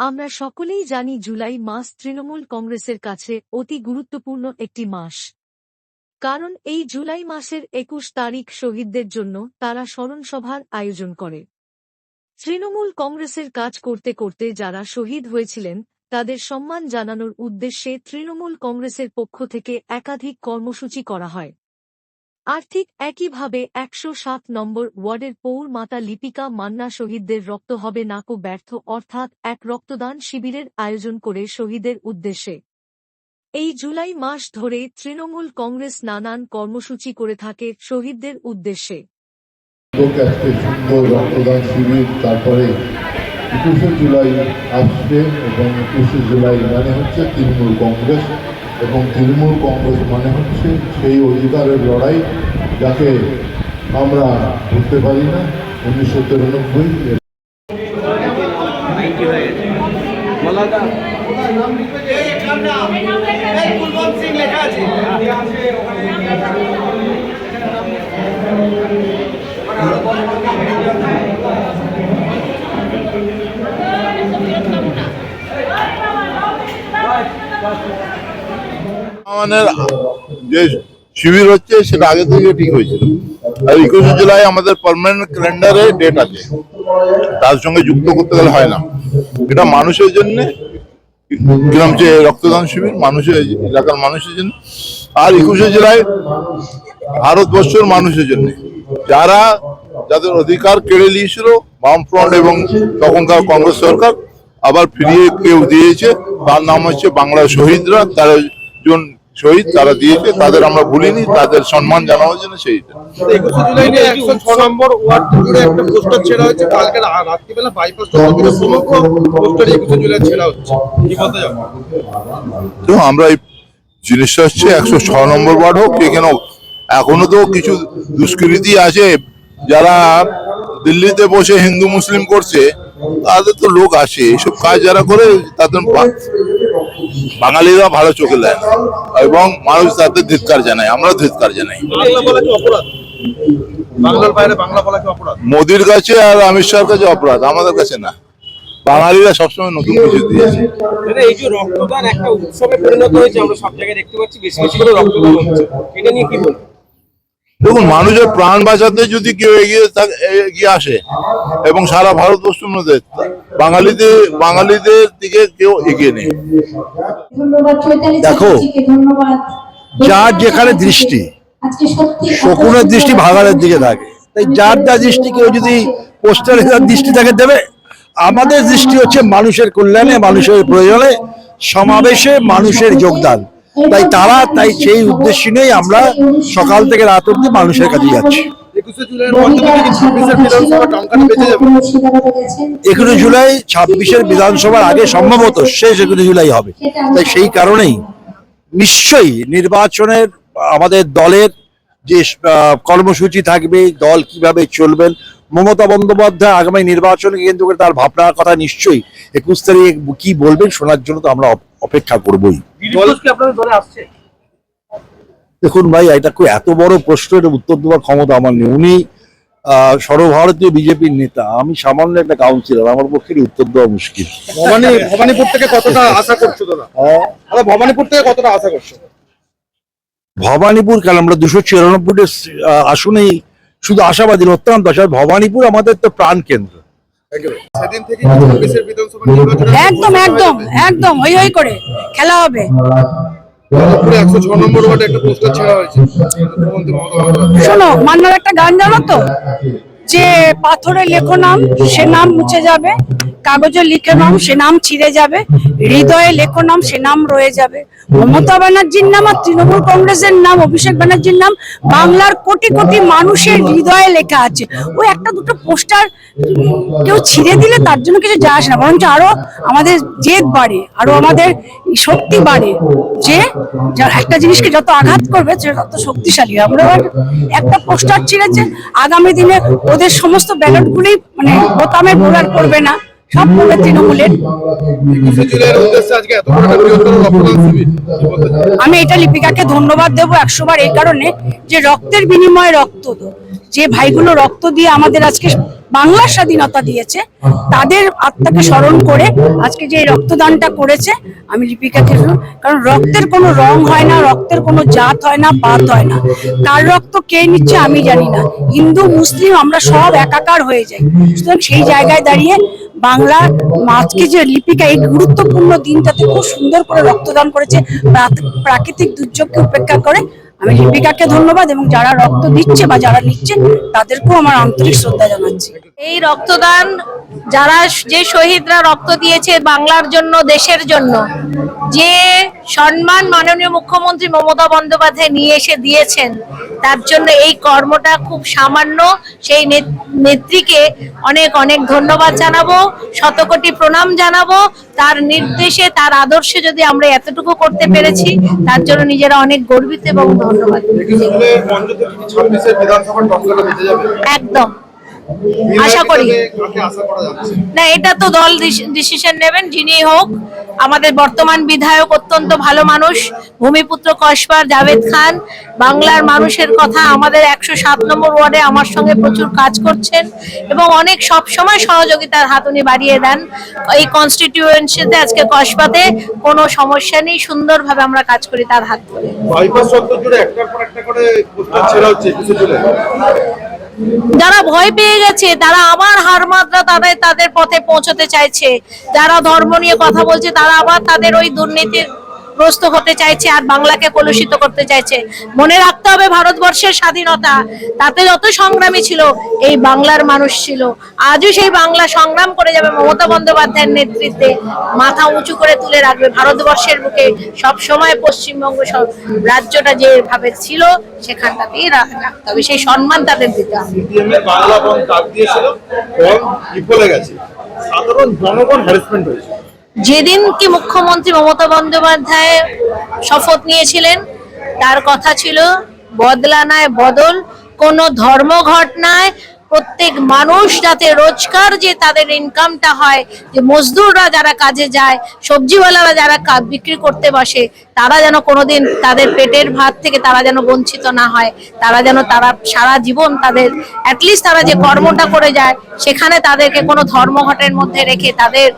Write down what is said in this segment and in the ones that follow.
আমরা সকলেই জানি জুলাই মাস তৃণমূল কংগ্রেসের কাছে অতি গুরুত্বপূর্ণ একটি মাস। কারণ এই জুলাই মাসের একুশ তারিখ শহীদদের জন্য তারা স্মরণসভার আয়োজন করে। তৃণমূল কংগ্রেসের কাজ করতে করতে যারা শহীদ হয়েছিলেন, তাদের সম্মান জানানোর উদ্দেশ্যে তৃণমূল কংগ্রেসের পক্ষ থেকে একাধিক কর্মসূচি করা হয়। আর ঠিক একইভাবে একশো সাত নম্বর ওয়ার্ডের পৌর মাতা লিপিকা মান্না শহীদদের রক্ত হবে নাকো ব্যর্থ, অর্থাৎ এক রক্তদান শিবিরের আয়োজন করে শহীদের উদ্দেশ্যে। এই জুলাই মাস ধরে তৃণমূল কংগ্রেস নানান কর্মসূচি করে থাকে শহীদদের উদ্দেশ্যে। রক্তদান শিবির, তারপরে একুশে জুলাই আসবে এবং একুশে জুলাই মানে হচ্ছে তৃণমূল কংগ্রেস। এবং তৃণমূল কংগ্রেস মানে হচ্ছে সেই অধিকারের লড়াই যাকে আমরা ভুলতে পারি না, উনিশশো তিরানব্বই লেখা আছে আমাদের যে শিবির হচ্ছে, সেটা আগে থেকে ঠিক হয়েছিল। আর একুশে জুলাই আমাদের পার্মানেন্ট ক্যালেন্ডারে ডেট আছে। তার সঙ্গে যুক্ত করতে গেলে হয় না। এটা মানুষের জন্য কিরম যে রক্তদান শিবির, মানুষের এলাকার মানুষের জন্য। আর একুশে জুলাই ভারতবর্ষের মানুষের জন্য। যারা, যাদের অধিকার কেড়ে নিয়েছিল, বামফ্রন্ট এবং তখনকার কংগ্রেস সরকার, আবার ফিরিয়ে কেউ দিয়েছে, তার নাম হচ্ছে বাংলার শহীদরা, তারা জন শহীদ তারা দিয়েছে তাদের আমরা ভুলিনি তাদের সম্মান জানানোর জন্য সেইটা। একুশে জুলাই নিয়ে একশো ছ নম্বর ওয়ার্ড জুড়ে একটা পোস্টার ছেড়া হয়েছে কালকে রা- রাত্রিবেলা বাইপাস সমগ্র পোস্টার একুশে জুলাই ছেড়া হচ্ছে। কি বলতে তো আমরা এই জিনিসটা হচ্ছে একশো ছ নম্বর ওয়ার্ড হোক এখানে এখনও তো কিছু দুষ্কৃতি আছে যারা দিল্লিতে বসে হিন্দু মুসলিম করছে তাদের তো লোক আছে এইসব কাজ যারা করে তাদের বাঙালিরা ভালো চোখে দেয়। এবং মানুষ তাদের ধিৎকার জানায় আমরা ধিৎকার জানাই। মোদির কাছে আর অমিত শাহর কাছে অপরাধ আমাদের কাছে না। বাঙালিরা সবসময় নতুন কিছু দিয়েছে। এই যে রক্তদান একটা উৎসবে পরিণত হয়েছে আমরা সব জায়গায় দেখতে পাচ্ছি বেশি বেশি করে রক্তদান হচ্ছে। এটা নিয়ে কি বলব? দেখুন মানুষের প্রাণ বাঁচাতে যদি কেউ এগিয়ে থাক- এগিয়ে আসে এবং সারা ভারতবর্ষের মধ্যে বাঙালিদের বাঙালিদের দিকে কেউ এগিয়ে নেই। দেখো, যার যেখানে দৃষ্টি শকুনের দৃষ্টি ভাগাড়ের দিকে থাকে। তাই যার যা দৃষ্টি কেউ যদি পোস্টারে যার দৃষ্টি থাকে দেবে। আমাদের দৃষ্টি হচ্ছে মানুষের কল্যাণে মানুষের প্রয়োজনে সমাবেশে মানুষের যোগদান। তাই তারা তাই সেই উদ্দেশ্য নিয়েই আমরা সকাল থেকে রাত অব্দি মানুষের কাছে যাচ্ছি। একুশে জুলাই ছাব্বিশের বিধানসভার আগে সম্ভবত শেষ একুশে জুলাই হবে। তাই সেই কারণেই নিশ্চয়ই নির্বাচনের আমাদের দলের যে আহ, কর্মসূচি থাকবে দল কীভাবে চলবেন মমতা বন্দ্যোপাধ্যায় আগামী নির্বাচনকে কেন্দ্র করে তার ভাবনার কথা নিশ্চয়ই একুশ তারিখ কি বলবেন শোনার জন্য তো আমরা অপেক্ষা করবই। দেখুন ভাই এটা খুব এত বড় প্রশ্নের উত্তর দেওয়ার ক্ষমতা আমার নেই। উনি আহ, সর্বভারতীয় বিজেপির নেতা আমি সামান্য একটা কাউন্সিলর আমার পক্ষে উত্তর দেওয়া মুশকিল। ভবানী ভবানীপুর থেকে কতটা আশা করছ দাদা ভবানীপুর থেকে কতটা আশা করছ? ভবানীপুর কেন? আমরা দুশো চিরানব্বইটি আসনেই শুধু আশাবাদী অত্যন্ত আশা ভবানীপুর আমাদের তো প্রাণ কেন্দ্র একদম একদম একদম হই হই করে। খেলা হবে। শোনো মান্নার একটা গান জানো তো? যে পাথরে লেখো নাম সে নাম মুছে যাবে। কাগজে লিখে নাম, সে নাম ছিঁড়ে যাবে। হৃদয়ে লেখো নাম, সে নাম রয়ে যাবে। মমতা ব্যানার্জির নাম আর তৃণমূল কংগ্রেসের নাম, অভিষেক ব্যানার্জির নাম, বাংলার কোটি কোটি মানুষের হৃদয়ে লেখা আছে। ওই একটা দুটো পোস্টার কেউ ছিঁড়ে দিলে তার জন্য কিছু যায় আসে না। বরঞ্চ আরও আমাদের জেদ বাড়ে, আরও আমাদের শক্তি বাড়ে যে একটা জিনিসকে যত আঘাত করবে, সে তত শক্তিশালী। আমরা একটা পোস্টার ছিঁড়েছে, আগামী দিনে ওদের সমস্ত ব্যালট গুলি মানে বোতামে বোলার করবে না। করবে তৃণমূলের? আমি এটা লিপিকাকে ধন্যবাদ দেবো একশো বার এই কারণে যে রক্তের বিনিময়ে রক্ত যে ভাইগুলো রক্ত দিয়ে আমাদের আজকে বাংলার স্বাধীনতা দিয়েছে তাদের আত্মাকে স্মরণ করে আজকে যে রক্তদানটা করেছে আমি লিপিকাকে কারণ রক্তের কোনো রং হয় না রক্তের কোনো জাত হয় না পাত হয় না। কার রক্ত কে নিচ্ছে আমি জানি না। হিন্দু মুসলিম আমরা সব একাকার হয়ে যাই। সুতরাং সেই জায়গায় দাঁড়িয়ে বাংলার আজকে যে লিপিকা, এই গুরুত্বপূর্ণ দিনটাতে খুব সুন্দর করে রক্তদান করেছে, প্রাক- প্রাকৃতিক দুর্যোগকে উপেক্ষা করে। আমি লিপিকাকে ধন্যবাদ এবং যারা রক্ত দিচ্ছে বা যারা নিচ্ছে তাদেরকেও আমার আন্তরিক শ্রদ্ধা জানাচ্ছি। এই রক্তদান, যারা যে শহীদরা রক্ত দিয়েছে বাংলার জন্য, দেশের জন্য, যে সম্মান মাননীয় মুখ্যমন্ত্রী মমতা বন্দ্যোপাধ্যায় নিয়ে এসে দিয়েছেন তার জন্য এই কর্মটা খুব সামান্য। সেই নেত্রীকে অনেক অনেক ধন্যবাদ জানাব শতকোটি প্রণাম জানাব। তার নির্দেশে তার আদর্শে যদি আমরা এতটুকু করতে পেরেছি তার জন্য নিজেরা অনেক গর্বিত এবং ধন্যবাদ। একদম। আশা করি। না এটা তো দল ডিসিশন নেবেন যিনি হোক। আমাদের বর্তমান বিধায়ক অত্যন্ত ভালো মানুষ ভূমিপুত্র কসবার জাভেদ খান। বাংলার মানুষের কথা আমাদের একশো সাত নম্বর ওয়ার্ডে আমার সঙ্গে প্রচুর কাজ করছেন এবং অনেক সব সময় সহযোগিতার হাত উনি বাড়িয়ে দেন। এই কনস্টিটিউয়েন্সিতে আজকে কসবাতে কোনো সমস্যা নেই সুন্দরভাবে আমরা কাজ করি তার হাত ধরে। যারা ভয় পেয়ে গেছে, তারা আবার হার মাত্রা তাদের তাদের পথে পৌঁছতে চাইছে। যারা ধর্ম নিয়ে কথা বলছে, তারা আবার তাদের ওই দুর্নীতির গ্রস্ত হতে চাইছে আর বাংলাকে কলুষিত করতে চাইছে। মনে রাখতে হবে ভারতবর্ষের স্বাধীনতা, তাতে যত সংগ্রামী ছিল, এই বাংলার মানুষ ছিল। আজও সেই বাংলা সংগ্রাম করে যাবে মমতা বন্দ্যোপাধ্যায়ের নেতৃত্বে, মাথা উঁচু করে তুলে রাখবে ভারতবর্ষের বুকে। সব সময় পশ্চিমবঙ্গ রাজ্যটা যেভাবে ছিল, সেখানটাতেই রাখতে হবে। সেই সম্মান তাদের দিতে হবে। বাংলা দিয়েছিল গেছে। সাধারণ জনগণ হ্যারাসমেন্ট হয়েছে। যেদিন কি মুখ্যমন্ত্রী মমতা বন্দ্যোপাধ্যায় শপথ নিয়েছিলেন, তার কথা ছিল, বদলানায় বদল, কোনো ধর্মঘট নয় প্রত্যেক মানুষ যাতে রোজকার যে তাদের ইনকামটা হয়, যে মজদুররা যারা কাজে যায়, সবজিওয়ালারা যারা কা- বিক্রি করতে বসে, তারা যেন কোনোদিন তাদের পেটের ভাত থেকে তারা যেন বঞ্চিত না হয়, তারা যেন তারা সারা জীবন তাদের অ্যাটলিস্ট তারা যে কর্মটা করে যায়, সেখানে তাদেরকে কোনো ধর্মঘটের মধ্যে রেখে তাদের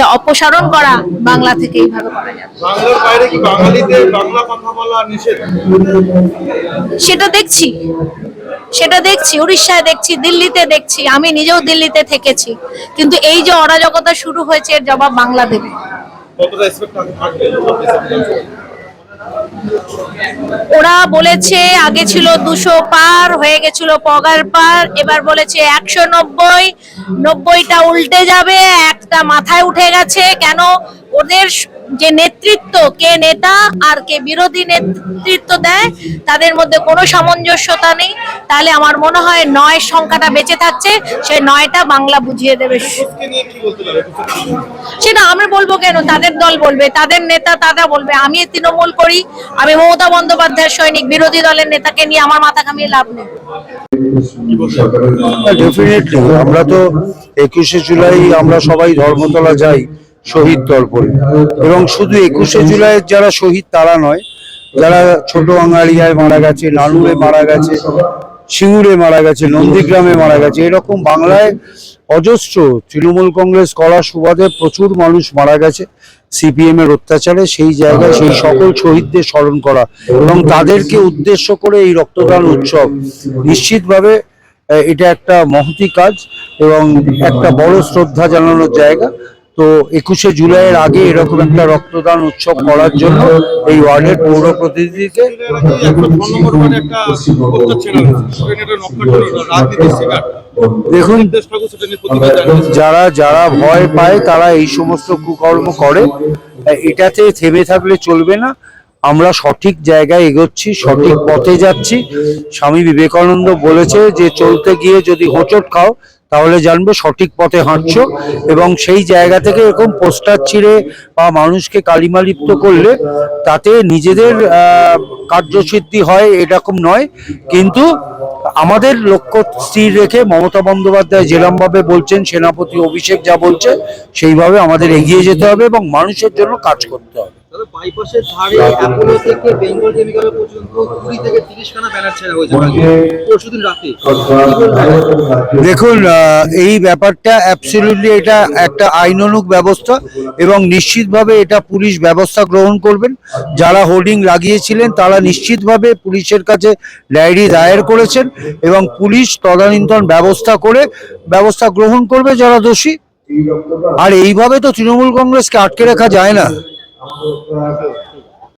কে অপসারণ করা বাংলা থেকে এইভাবে করা যাবে। বাংলার বাইরে কি বাঙালিদের বাংলা কথা বলা নিষেধ? সেটা দেখছি। সেটা দেখছি উড়িষ্যায় দেখছি দিল্লিতে দেখছি আমি নিজেও দিল্লিতে থেকেছি। কিন্তু এই যে অরাজকতা শুরু হয়েছে এর জবাব বাংলা দেবে। কতটা ওরা বলেছে আগে ছিল দুশো পার, হয়ে গেছিল পগার পার, এবার বলেছে একশো নব্বই। নব্বইটা উল্টে যাবে, একটা মাথায় উঠে গেছে। কেন? ওদের যে নেতৃত্ব কে নেতা আর কে বিরোধী নেতৃত্ব দেয় তাদের মধ্যে কোনো সামঞ্জস্যতা নেই। তাহলে আমার মনে হয় নয় সংখ্যাটা বেঁচে থাকছে সেই নয়টা বাংলা বুঝিয়ে দেবে? সেটা আমি বলব কেন? তাদের দল বলবে তাদের নেতা তারা বলবে। আমি তৃণমূল করি আমি মমতা বন্দ্যোপাধ্যায়ের সৈনিক বিরোধী দলের নেতাকে নিয়ে আমার মাথা ঘামিয়ে লাভ নেই। ডেফিনেটলি আমরা তো একুশে জুলাই আমরা সবাই ধর্মতলা যাই। শহীদ তর্পণে এবং শুধু একুশে জুলাইয়ের যারা শহীদ, তারা নয়, যারা ছোট আঙ্গারিয়ায় মারা গেছে, নানুরে মারা গেছে, সিঙ্গুরে মারা গেছে, নন্দীগ্রামে মারা গেছে, এরকম বাংলায় অজস্র তৃণমূল কংগ্রেস করার সুবাদে প্রচুর মানুষ মারা গেছে। সিপিএম এর অত্যাচারে সেই জায়গায় সেই সকল শহীদদের স্মরণ করা। এবং তাদেরকে উদ্দেশ্য করে এই রক্তদান উৎসব নিশ্চিতভাবে এটা একটা মহতি কাজ এবং একটা বড় শ্রদ্ধা জানানোর জায়গা। তো একুশে জুলাইয়ের আগে এরকম একটা রক্তদান উৎসব করার জন্য এই ওয়ার্ডের পৌর প্রতিনিধিকে দেখুন যারা যারা ভয় পায়, তারা এই সমস্ত কুকর্ম করে। এটাতে থেমে থাকলে চলবে না। আমরা সঠিক জায়গায় এগোচ্ছি, সঠিক পথে যাচ্ছি। স্বামী বিবেকানন্দ বলেছে যে, চলতে গিয়ে যদি হোঁচট খাও তাহলে জানবে সঠিক পথে হাঁটছো এবং সেই জায়গা থেকে এরকম পোস্টার ছিঁড়ে বা মানুষকে কালিমালিপ্ত করলে তাতে নিজেদের কার্যসিদ্ধি হয় এরকম নয়। কিন্তু আমাদের লক্ষ্য স্থির রেখে মমতা বন্দ্যোপাধ্যায় যেরমভাবে বলছেন, সেনাপতি অভিষেক যা বলছে, সেইভাবে আমাদের এগিয়ে যেতে হবে এবং মানুষের জন্য কাজ করতে হবে। দাদা বাইপাসের ধারে অ্যাপোলো থেকে বেঙ্গল কেমিক্যাল পর্যন্ত কুড়ি থেকে তিরিশ ব্যানার ছেড়া হয়েছে পরশুদিন রাতে। দেখুন এই ব্যাপারটা অ্যাবসলিউটলি এটা একটা আইনানুগ ব্যবস্থা এবং নিশ্চিতভাবে এটা পুলিশ ব্যবস্থা গ্রহণ করবেন। যারা হোর্ডিং লাগিয়েছিলেন তারা নিশ্চিতভাবে পুলিশের কাছে ডায়েরি দায়ের করেছেন এবং পুলিশ তদানীন্তন ব্যবস্থা করে ব্যবস্থা গ্রহণ করবে যারা দোষী। আর এইভাবে তো তৃণমূল কংগ্রেসকে আটকে রাখা যায় না। 然后，然后